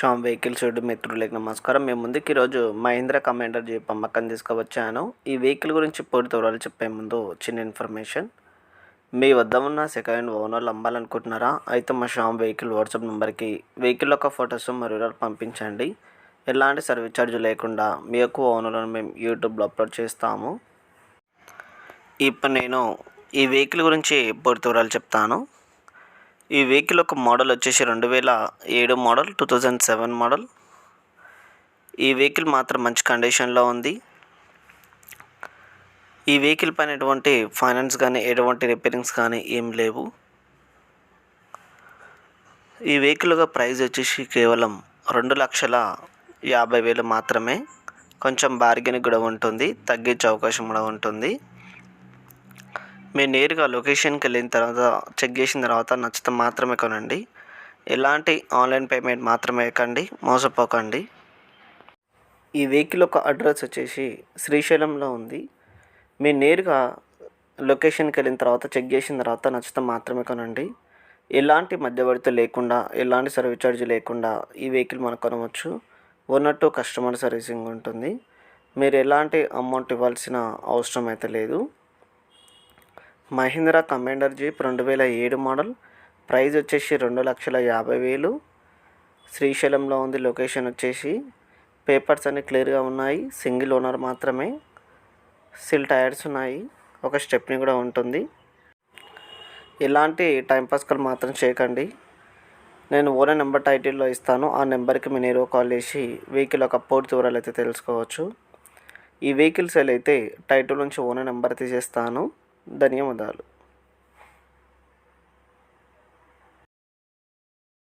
Shyam vehicles road మిత్రులకి నమస్కారం. మేము ముందుకు ఈరోజు మహీంద్రా కమాండర్ జీప్ అమ్మకం తీసుకువచ్చాను. ఈ వెహికల్ గురించి పూర్తి వివరాలు చెప్పే ముందు చిన్న ఇన్ఫర్మేషన్ మీ వద్ద ఉన్న సెకండ్ హ్యాండ్ ఓనర్లు అమ్మాలనుకుంటున్నారా అయితే మా శ్యామ్ వెహికల్ వాట్సాప్ నెంబర్కి వెహికల్ యొక్క ఫొటోస్ మరియు వివరాలు పంపించండి. ఎలాంటి సర్వీస్ ఛార్జ్ లేకుండా మీ యొక్క ఓనర్లను మేము యూట్యూబ్లో అప్లోడ్ చేస్తాము. ఇప్పుడు నేను ఈ వెహికల్ గురించి పూర్తి వివరాలు చెప్తాను. ఈ వెహికల్ ఒక మోడల్ వచ్చేసి రెండు వేల ఏడు model two thousand seven model. ఈ వెహికల్ మాత్రం మంచి కండిషన్లో ఉంది. ఈ వెహికల్ పైన ఎటువంటి ఫైనాన్స్ కానీ ఎటువంటి రిపేరింగ్స్ కానీ ఏం లేవు. ఈ వెహికల్ యొక్క ప్రైస్ వచ్చేసి కేవలం రెండు లక్షల యాభై వేలు మాత్రమే. కొంచెం బార్గెన్ కూడా ఉంటుంది తగ్గించే అవకాశం కూడా ఉంటుంది. మీరు నేరుగా లొకేషన్కి వెళ్ళిన తర్వాత చెక్ చేసిన తర్వాత నచ్చితే మాత్రమే కొనండి. ఎలాంటి ఆన్లైన్ పేమెంట్ మాత్రమే ఎక్కండి మోసపోకండి. ఈ వెహికల్ యొక్క అడ్రస్ వచ్చేసి శ్రీశైలంలో ఉంది. మీరు నేరుగా లొకేషన్కి వెళ్ళిన తర్వాత చెక్ చేసిన తర్వాత నచ్చితే మాత్రమే కొనండి. ఎలాంటి మధ్యవర్తి లేకుండా ఎలాంటి సర్వీస్ ఛార్జ్ లేకుండా ఈ వెహికల్ మనం కొనవచ్చు. ఉన్నట్టు కస్టమర్ సర్వీసింగ్ ఉంటుంది. మీరు ఎలాంటి అమౌంట్ ఇవ్వాల్సిన అవసరం అయితే లేదు. మహీంద్రా కమాండర్ జీప్ రెండు వేల ఏడు మోడల్. ప్రైజ్ వచ్చేసి రెండు లక్షల యాభై వేలు. శ్రీశైలంలో ఉంది లొకేషన్ వచ్చేసి. పేపర్స్ అన్ని క్లియర్గా ఉన్నాయి సింగిల్ ఓనర్ మాత్రమే. సిల్ టైర్స్ ఉన్నాయి ఒక స్టెప్ని కూడా ఉంటుంది. ఎలాంటి టైంపాస్ కాల్ మాత్రం చేయకండి. నేను ఓనర్ నెంబర్ టైటిల్లో ఇస్తాను ఆ నెంబర్కి మీ నేరుగా కాల్ చేసి వెహికల్ ఒక పూర్తి వివరాలు అయితే తెలుసుకోవచ్చు. ఈ వెహికల్ సేల్ అయితే టైటిల్ నుంచి ఓనర్ నెంబర్ తీసేస్తాను. ధన్యవాదాలు.